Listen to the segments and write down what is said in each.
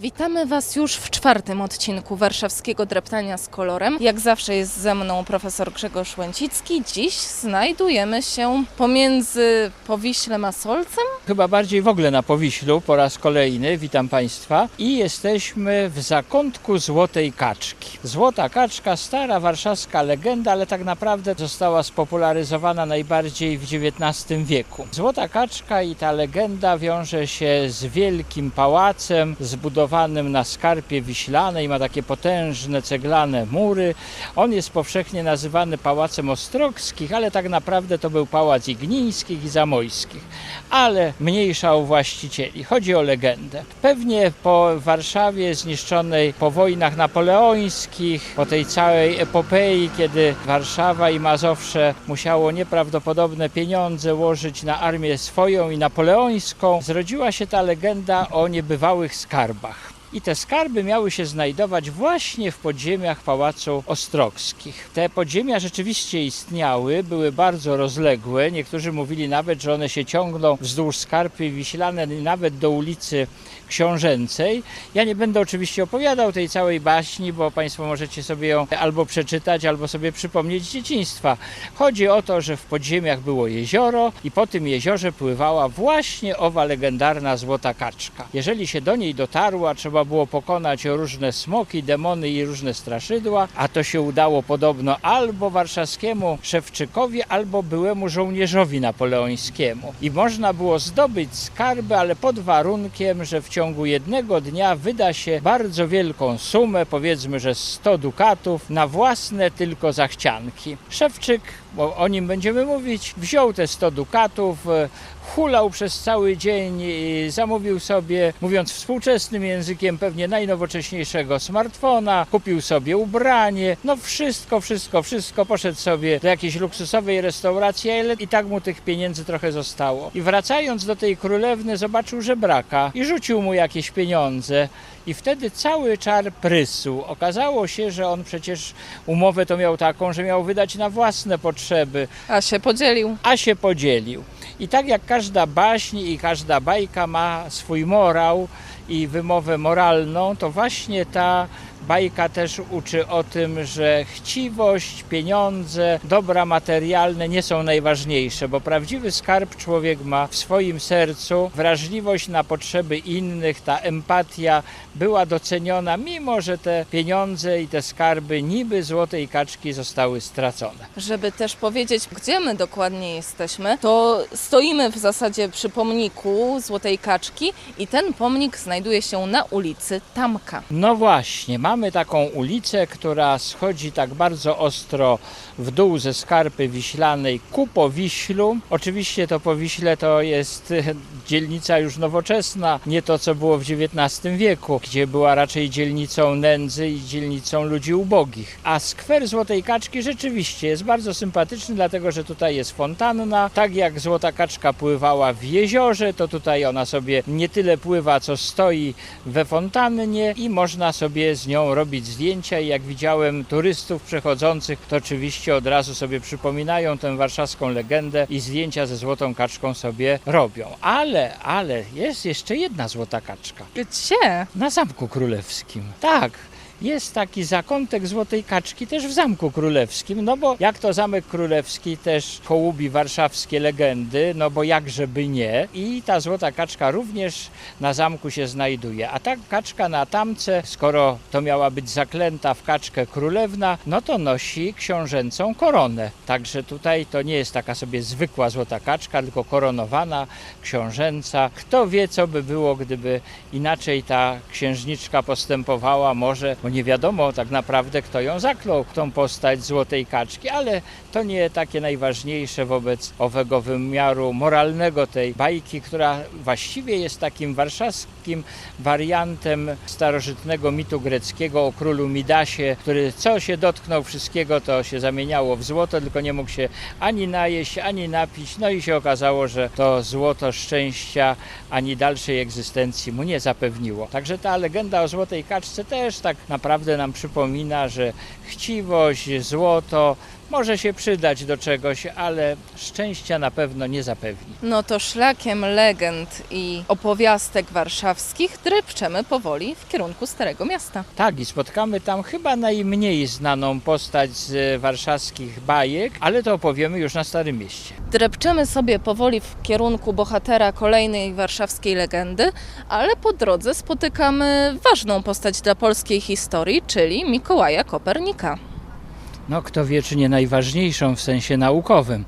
Witamy Was już w czwartym odcinku warszawskiego dreptania z kolorem. Jak zawsze jest ze mną profesor Grzegorz Łęcicki. Dziś znajdujemy się pomiędzy Powiślem a Solcem. Chyba bardziej w ogóle na Powiślu po raz kolejny. Witam Państwa. I jesteśmy w zakątku Złotej Kaczki. Złota Kaczka, stara warszawska legenda, ale tak naprawdę została spopularyzowana najbardziej w XIX wieku. Złota Kaczka i ta legenda wiąże się z wielkim pałacem zbudowanym na skarpie wiślanej, ma takie potężne ceglane mury. On jest powszechnie nazywany Pałacem Ostrogskich, ale tak naprawdę to był Pałac Ignińskich i Zamojskich ale mniejsza u właścicieli. Chodzi o legendę. Pewnie po Warszawie zniszczonej po wojnach napoleońskich, po tej całej epopei, kiedy Warszawa i Mazowsze musiało nieprawdopodobne pieniądze łożyć na armię swoją i napoleońską, zrodziła się ta legenda o niebywałych skarbach. I te skarby miały się znajdować właśnie w podziemiach Pałacu Ostrogskich. Te podziemia rzeczywiście istniały, były bardzo rozległe. Niektórzy mówili nawet, że one się ciągną wzdłuż skarpy wiślane nawet do ulicy Książęcej. Ja nie będę oczywiście opowiadał tej całej baśni, bo Państwo możecie sobie ją albo przeczytać, albo sobie przypomnieć z dzieciństwa. Chodzi o to, że w podziemiach było jezioro i po tym jeziorze pływała właśnie owa legendarna złota kaczka. Jeżeli się do niej dotarło, a trzeba było pokonać różne smoki, demony i różne straszydła, a to się udało podobno albo warszawskiemu Szewczykowi, albo byłemu żołnierzowi napoleońskiemu. I można było zdobyć skarby, ale pod warunkiem, że w ciągu jednego dnia wyda się bardzo wielką sumę, powiedzmy, że 100 dukatów, na własne tylko zachcianki. Szewczyk, bo o nim będziemy mówić, wziął te 100 dukatów, e, hulał przez cały dzień, i zamówił sobie, mówiąc współczesnym językiem, pewnie najnowocześniejszego smartfona, kupił sobie ubranie, no wszystko, wszystko, wszystko, poszedł sobie do jakiejś luksusowej restauracji, ale i tak mu tych pieniędzy trochę zostało. I wracając do tej królewny zobaczył żebraka i rzucił mu jakieś pieniądze. I wtedy cały czar prysł. Okazało się, że on przecież umowę to miał taką, że miał wydać na własne potrzeby, A się podzielił. a się podzielił. I tak jak każda baśń i każda bajka ma swój morał i wymowę moralną, to właśnie ta bajka też uczy o tym, że chciwość, pieniądze, dobra materialne nie są najważniejsze, bo prawdziwy skarb człowiek ma w swoim sercu, wrażliwość na potrzeby innych, ta empatia była doceniona, mimo że te pieniądze i te skarby niby złotej kaczki zostały stracone. Żeby też powiedzieć, gdzie my dokładnie jesteśmy, to stoimy w zasadzie przy pomniku Złotej Kaczki i ten pomnik znajduje się na ulicy Tamka. No właśnie, mamy taką ulicę, która schodzi tak bardzo ostro w dół ze skarpy wiślanej ku Powiślu. Oczywiście to Powiśle to jest e, dzielnica już nowoczesna, nie to co było w XIX wieku, gdzie była raczej dzielnicą nędzy i dzielnicą ludzi ubogich. A skwer Złotej Kaczki rzeczywiście jest bardzo sympatyczny, dlatego że tutaj jest fontanna. Tak jak Złota Kaczka pływała w jeziorze, to tutaj ona sobie nie tyle pływa, co stoi we fontannie i można sobie z nią robić zdjęcia i jak widziałem turystów przechodzących, to oczywiście od razu sobie przypominają tę warszawską legendę i zdjęcia ze Złotą Kaczką sobie robią. Ale, ale jest jeszcze jedna Złota Kaczka. Gdzie? Na Zamku Królewskim. Tak. Jest taki zakątek Złotej Kaczki też w Zamku Królewskim, no bo jak to Zamek Królewski też hołubi warszawskie legendy, no bo jakżeby nie. I ta Złota Kaczka również na zamku się znajduje. A ta kaczka na tamce, skoro to miała być zaklęta w kaczkę królewna, no to nosi książęcą koronę. Także tutaj to nie jest taka sobie zwykła Złota Kaczka, tylko koronowana, książęca. Kto wie, co by było, gdyby inaczej ta księżniczka postępowała, może, nie wiadomo tak naprawdę, kto ją zaklął, tą postać Złotej Kaczki, ale to nie takie najważniejsze wobec owego wymiaru moralnego tej bajki, która właściwie jest takim warszawskim wariantem starożytnego mitu greckiego o królu Midasie, który co się dotknął wszystkiego, to się zamieniało w złoto, tylko nie mógł się ani najeść, ani napić. No i się okazało, że to złoto szczęścia ani dalszej egzystencji mu nie zapewniło. Także ta legenda o złotej kaczce też tak naprawdę nam przypomina, że chciwość, złoto może się przydać do czegoś, ale szczęścia na pewno nie zapewni. No to szlakiem legend i opowiastek warszawskich drepczemy powoli w kierunku Starego Miasta. Tak, i spotkamy tam chyba najmniej znaną postać z warszawskich bajek, ale to opowiemy już na Starym Mieście. Drepczemy sobie powoli w kierunku bohatera kolejnej warszawskiej legendy, ale po drodze spotykamy ważną postać dla polskiej historii, czyli Mikołaja Kopernika. No kto wie, czy nie najważniejszą w sensie naukowym.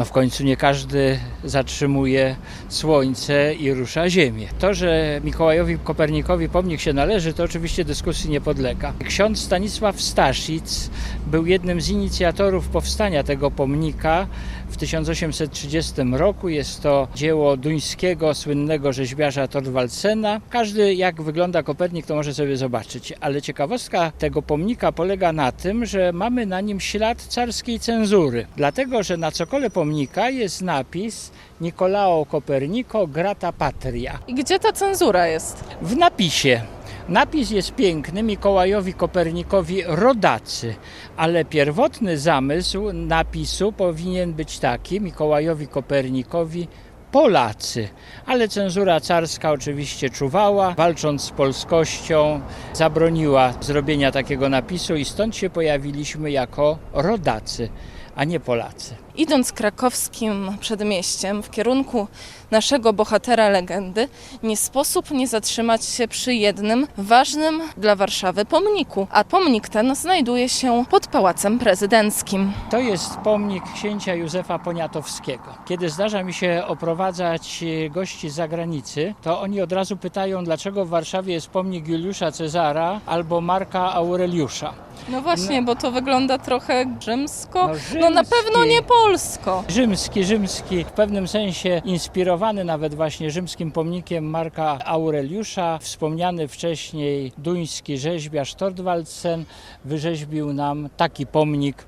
No w końcu nie każdy zatrzymuje Słońce i rusza Ziemię. To, że Mikołajowi Kopernikowi pomnik się należy, to oczywiście dyskusji nie podlega. Ksiądz Stanisław Staszic był jednym z inicjatorów powstania tego pomnika w 1830 roku. Jest to dzieło duńskiego, słynnego rzeźbiarza Thorvaldsena. Każdy, jak wygląda Kopernik, to może sobie zobaczyć. Ale ciekawostka tego pomnika polega na tym, że mamy na nim ślad carskiej cenzury. Dlatego, że na cokole pomnika jest napis Nicolao Copernico grata patria. I gdzie ta cenzura jest? W napisie. Napis jest piękny, Mikołajowi Kopernikowi rodacy, ale pierwotny zamysł napisu powinien być taki, Mikołajowi Kopernikowi Polacy. Ale cenzura carska oczywiście czuwała, walcząc z polskością, zabroniła zrobienia takiego napisu i stąd się pojawiliśmy jako rodacy, a nie Polacy. Idąc krakowskim przedmieściem w kierunku naszego bohatera legendy, nie sposób nie zatrzymać się przy jednym ważnym dla Warszawy pomniku. A pomnik ten znajduje się pod Pałacem Prezydenckim. To jest pomnik księcia Józefa Poniatowskiego. Kiedy zdarza mi się oprowadzać e, gości z zagranicy, to oni od razu pytają, dlaczego w Warszawie jest pomnik Juliusza Cezara albo Marka Aureliusza. No właśnie, bo to wygląda trochę rzymsko. No, No na pewno nie polsko. Rzymski, rzymski, w pewnym sensie inspirowany nawet właśnie rzymskim pomnikiem Marka Aureliusza. Wspomniany wcześniej duński rzeźbiarz Thorvaldsen wyrzeźbił nam taki pomnik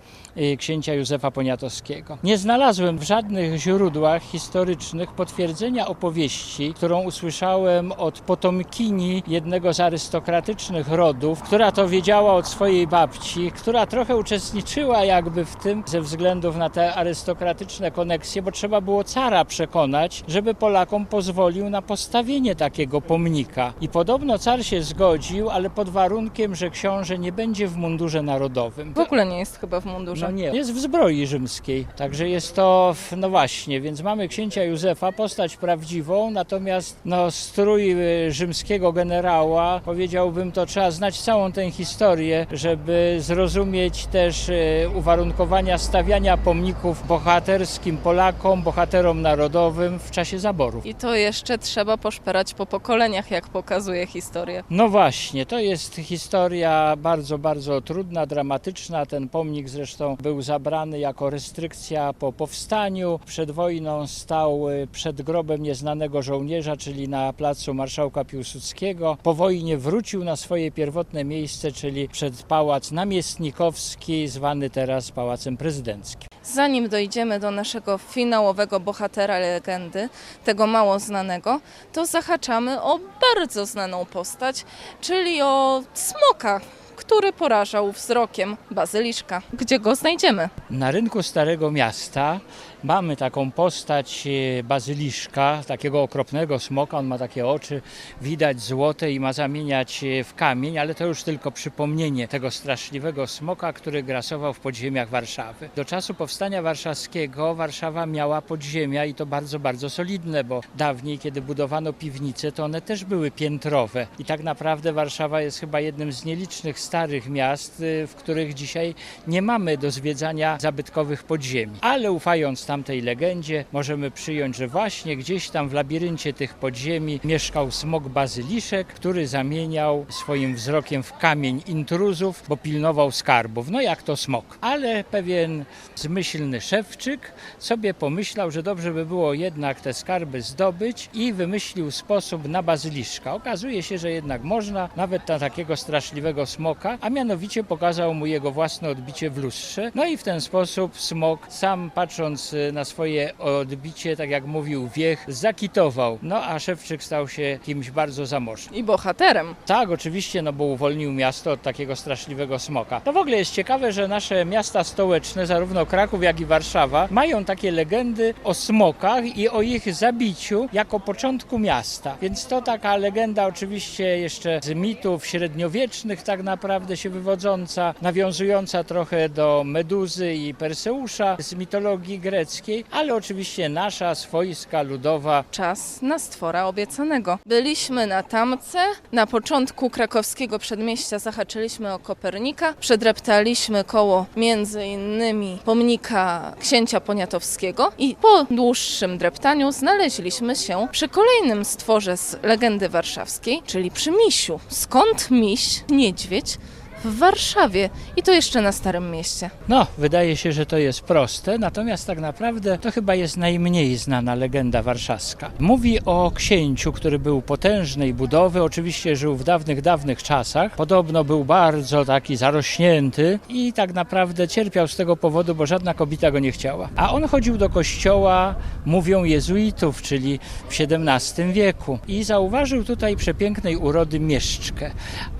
księcia Józefa Poniatowskiego. Nie znalazłem w żadnych źródłach historycznych potwierdzenia opowieści, którą usłyszałem od potomkini jednego z arystokratycznych rodów, która to wiedziała od swojej babci, która trochę uczestniczyła jakby w tym ze względów na te arystokratyczne koneksje, bo trzeba było cara przekonać, żeby Polakom pozwolił na postawienie takiego pomnika. I podobno car się zgodził, ale pod warunkiem, że książę nie będzie w mundurze narodowym. W ogóle nie jest chyba w mundurze. No nie, jest w zbroi rzymskiej, także jest to, no właśnie, więc mamy księcia Józefa, postać prawdziwą, natomiast no strój y, rzymskiego generała, powiedziałbym, to trzeba znać całą tę historię, żeby zrozumieć też y, uwarunkowania stawiania pomników bohaterskim Polakom, bohaterom narodowym w czasie zaborów. I to jeszcze trzeba poszperać po pokoleniach, jak pokazuje historia. No właśnie, to jest historia bardzo, bardzo trudna, dramatyczna. Ten pomnik zresztą był zabrany jako restrykcja po powstaniu. Przed wojną stał y, przed grobem nieznanego żołnierza, czyli na placu Marszałka Piłsudskiego. Po wojnie wrócił na swoje pierwotne miejsce, czyli przed pałac namiestnikowski, zwany teraz Pałacem Prezydenckim. Zanim dojdziemy do naszego finałowego bohatera legendy, tego mało znanego, to zahaczamy o bardzo znaną postać, czyli o smoka, który porażał wzrokiem bazyliszka. Gdzie go znajdziemy? Na rynku Starego Miasta mamy taką postać e, bazyliszka, takiego okropnego smoka. On ma takie oczy, widać złote i ma zamieniać e, w kamień, ale to już tylko przypomnienie tego straszliwego smoka, który grasował w podziemiach Warszawy. Do czasu powstania warszawskiego Warszawa miała podziemia i to bardzo, bardzo solidne, bo dawniej, kiedy budowano piwnice, to one też były piętrowe. I tak naprawdę Warszawa jest chyba jednym z nielicznych starych miast, y, w których dzisiaj nie mamy do zwiedzania zabytkowych podziemi. Ale ufając tamtej legendzie, możemy przyjąć, że właśnie gdzieś tam w labiryncie tych podziemi mieszkał smok bazyliszek, który zamieniał swoim wzrokiem w kamień intruzów, bo pilnował skarbów. No jak to smok. Ale pewien zmyślny szewczyk sobie pomyślał, że dobrze by było jednak te skarby zdobyć i wymyślił sposób na bazyliszka. Okazuje się, że jednak można, nawet na takiego straszliwego smoka, a mianowicie pokazał mu jego własne odbicie w lustrze. No i w ten sposób smok, sam patrząc na swoje odbicie, tak jak mówił Wiech, zakitował. No a Szewczyk stał się kimś bardzo zamożnym. I bohaterem. Tak, oczywiście, no bo uwolnił miasto od takiego straszliwego smoka. To w ogóle jest ciekawe, że nasze miasta stołeczne, zarówno Kraków, jak i Warszawa, mają takie legendy o smokach i o ich zabiciu jako początku miasta. Więc to taka legenda oczywiście jeszcze z mitów średniowiecznych tak naprawdę się wywodząca, nawiązująca trochę do Meduzy i Perseusza z mitologii greckiej, ale oczywiście nasza, swojska, ludowa. Czas na stwora obiecanego. Byliśmy na Tamce, na początku krakowskiego przedmieścia zahaczyliśmy o Kopernika, przedreptaliśmy koło między innymi pomnika księcia Poniatowskiego i po dłuższym dreptaniu znaleźliśmy się przy kolejnym stworze z legendy warszawskiej, czyli przy misiu. Skąd miś, niedźwiedź w Warszawie i to jeszcze na Starym Mieście. No, wydaje się, że to jest proste, natomiast tak naprawdę to chyba jest najmniej znana legenda warszawska. Mówi o księciu, który był potężnej budowy, oczywiście żył w dawnych, dawnych czasach. Podobno był bardzo taki zarośnięty i tak naprawdę cierpiał z tego powodu, bo żadna kobieta go nie chciała. A on chodził do kościoła, mówią jezuitów, czyli w XVII wieku i zauważył tutaj przepięknej urody mieszczkę,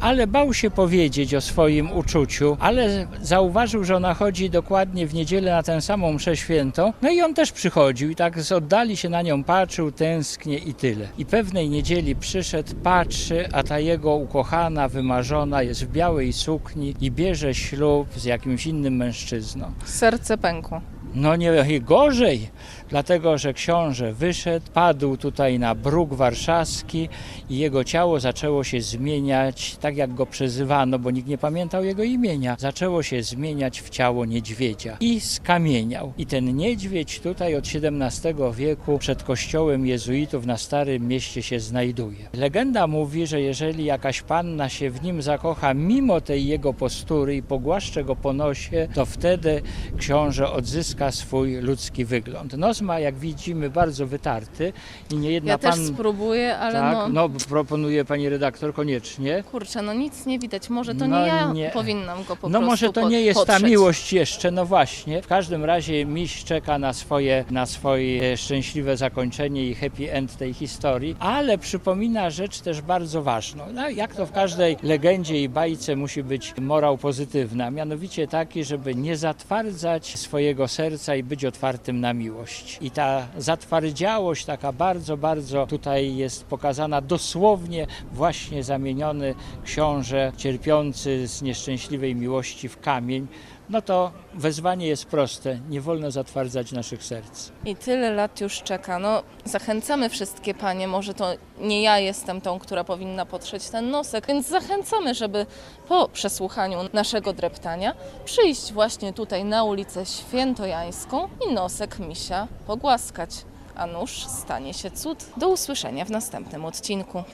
ale bał się powiedzieć o swoim uczuciu, ale zauważył, że ona chodzi dokładnie w niedzielę na tę samą mszę świętą. No i on też przychodził i tak z oddali się na nią patrzył, tęsknie i tyle. I pewnej niedzieli przyszedł, patrzy, a ta jego ukochana, wymarzona jest w białej sukni i bierze ślub z jakimś innym mężczyzną. Serce pękło. No nie gorzej, dlatego że książę wyszedł, padł tutaj na bruk warszawski i jego ciało zaczęło się zmieniać, tak jak go przezywano, bo nikt nie pamiętał jego imienia. Zaczęło się zmieniać w ciało niedźwiedzia i skamieniał. I ten niedźwiedź tutaj od XVII wieku przed kościołem jezuitów na Starym Mieście się znajduje. Legenda mówi, że jeżeli jakaś panna się w nim zakocha mimo tej jego postury i pogłaszcze go po nosie, to wtedy książę odzyska swój ludzki wygląd. Nos ma, jak widzimy, bardzo wytarty i niejedna Ja też pan... spróbuję, ale tak, no... no proponuje pani redaktor koniecznie. Kurczę, no nic nie widać. Może to No nie ja nie. powinnam go po no prostu może to pod- nie jest ta miłość jeszcze, no właśnie. W każdym razie miś czeka na swoje, na swoje szczęśliwe zakończenie i happy end tej historii, ale przypomina rzecz też bardzo ważną. No, jak to w każdej legendzie i bajce musi być morał pozytywna, mianowicie taki, żeby nie zatwardzać swojego serca i być otwartym na miłość. I ta zatwardziałość taka bardzo, bardzo tutaj jest pokazana dosłownie właśnie zamieniony książę cierpiący z nieszczęśliwej miłości w kamień, no to wezwanie jest proste. Nie wolno zatwardzać naszych serc. I tyle lat już czeka. No, zachęcamy wszystkie panie, może to nie ja jestem tą, która powinna potrzeć ten nosek, więc zachęcamy, żeby po przesłuchaniu naszego dreptania przyjść właśnie tutaj na ulicę Świętojańską i nosek misia pogłaskać. A nuż stanie się cud. Do usłyszenia w następnym odcinku.